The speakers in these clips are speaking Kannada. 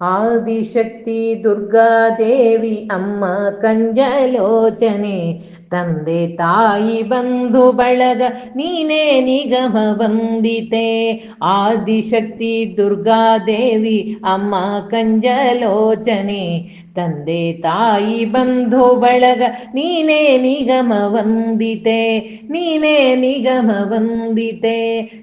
ಆದಿಶಕ್ತಿ ದುರ್ಗಾದೇವಿ ಅಮ್ಮ ಕಂಜಲೋಚನೆ. ತಂದೆ ತಾಯಿ ಬಂಧು ಬಳಗ, ನೀನೇ ನಿಗಮ ಬಂದಿತೆ. ಆದಿಶಕ್ತಿ ದುರ್ಗಾದೇವಿ ಅಮ್ಮ ಕಂಜಲೋಚನೆ. ತಂದೆ ತಾಯಿ ಬಂಧು ಬಳಗ, ನೀನೇ ನಿಗಮ ವಂದಿತೆ, ನೀನೇ ನಿಗಮ ವಂದಿತೆ.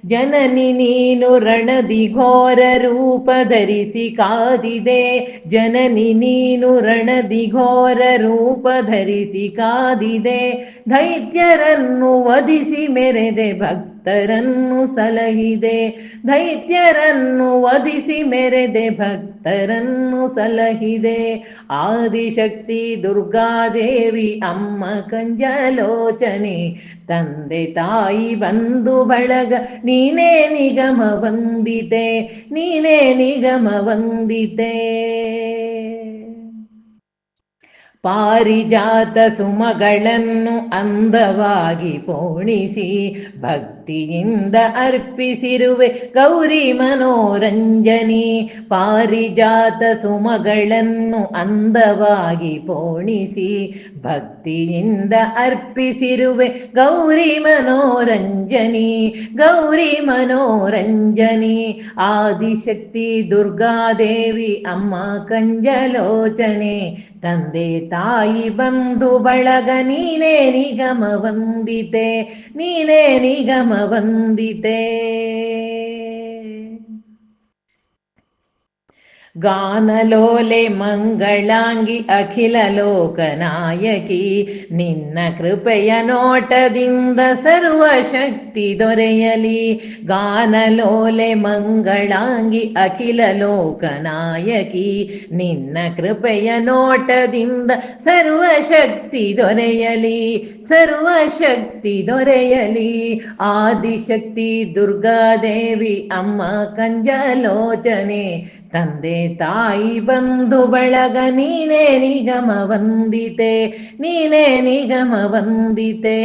ಜನನಿ ನೀನು ರಣದಿ ಘೋರ ರೂಪ ಧರಿಸಿ ಕಾದಿದೆ. ಜನನಿ ನೀನು ರಣದಿ ಘೋರ ರೂಪ ಧರಿಸಿ ಕಾದಿದೆ. ದೈತ್ಯರನ್ನು ವಧಿಸಿ ಮೆರೆದೆ ಭಕ್ತರನ್ನು ಸಲಹಿದೆ, ದೈತ್ಯರನ್ನು ವಧಿಸಿ ಮೆರೆದೆ, ಭಕ್ತರನ್ನು ಸಲಹಿದೆ. ಆದಿಶಕ್ತಿ, ದುರ್ಗಾದೇವಿ, ಅಮ್ಮ ಕಂಜಲೋಚನೆ ತಂದೆ ತಾಯಿ ಬಂದು ಬಳಗ, ನೀನೇ ನಿಗಮ ವಂದಿತೆ ನೀನೇ ನಿಗಮ ವಂದಿತೆ ಪಾರಿಜಾತ ಸುಮಗಳನ್ನು ಅಂದವಾಗಿ ಪೋಣಿಸಿ ಭಕ್ತಿಯಿಂದ ಅರ್ಪಿಸಿರುವೆ ಗೌರಿ ಮನೋರಂಜನಿ ಪಾರಿಜಾತ ಸುಮಗಳನ್ನು ಅಂದವಾಗಿ ಪೋಣಿಸಿ ಭಕ್ತಿಯಿಂದ ಅರ್ಪಿಸಿರುವೆ ಗೌರಿ ಮನೋರಂಜನಿ ಗೌರಿ ಮನೋರಂಜನಿ ಆದಿಶಕ್ತಿ ದುರ್ಗಾದೇವಿ ಅಮ್ಮ ಕಂಜಲೋಚನೆ ತಂದೆ ತಾಯಿ ಬಂಧು ಬಳಗ ನೀನೇ ನಿಗಮ ವಂದಿತೆ ನೀನೇ ನಿಗಮ ವಂದಿತೆ ಗಾನಲೋಲೆ ಮಂಗಳಾಂಗಿ ಅಖಿಲ ಲೋಕನಾಯಕಿ ನಿನ್ನ ಕೃಪೆಯ ನೋಟದಿಂದ ಸರ್ವಶಕ್ತಿ ದೊರೆಯಲಿ ಗಾನಲೋಲೆ ಮಂಗಳಾಂಗಿ ಅಖಿಲ ಲೋಕನಾಯಕಿ ನಿನ್ನ ಕೃಪೆಯ ನೋಟದಿಂದ ಸರ್ವಶಕ್ತಿ ದೊರೆಯಲಿ ಸರ್ವಶಕ್ತಿ ದೊರೆಯಲಿ ಆದಿಶಕ್ತಿ ದುರ್ಗಾದೇವಿ ಅಮ್ಮ ಕಂಜಲೋಚನೆ ತಂದೆ ತಾಯಿ ಬಂಧು ಬಳಗ ನೀನೇ ನಿಗಮ ವಂದಿತೆ ನೀನೇ ನಿಗಮ ವಂದಿತೆ.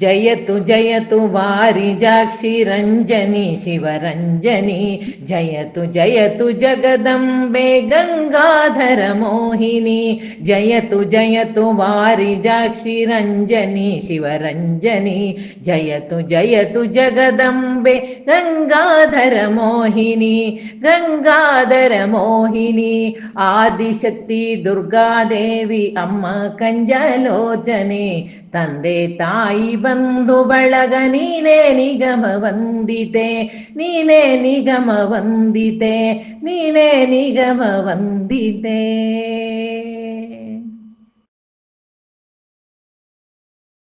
जय तु, जय जयतु जयतु वारिजाक्षिरञ्जनी शिवरञ्जनी जयतु जयतु जगदम्बे गङ्गाधरमोहिनी जयतु जयतु वारिजाक्षिरञ्जनी शिवरञ्जनी जयतु जयतु जगदम्बे गङ्गाधरमोहिनी गङ्गाधरमोहिनी आदिशक्ति दुर्गादेवी अम्म कञ्जलोचने। तन्दे तायि ಬಂಧು ಬಳಗ ನೀನೇ ನಿಗಮ ವಂದಿತೆ ನೀನೇ ನಿಗಮ ವಂದಿತೆ ನೀನೇ ನಿಗಮ ವಂದಿತೆ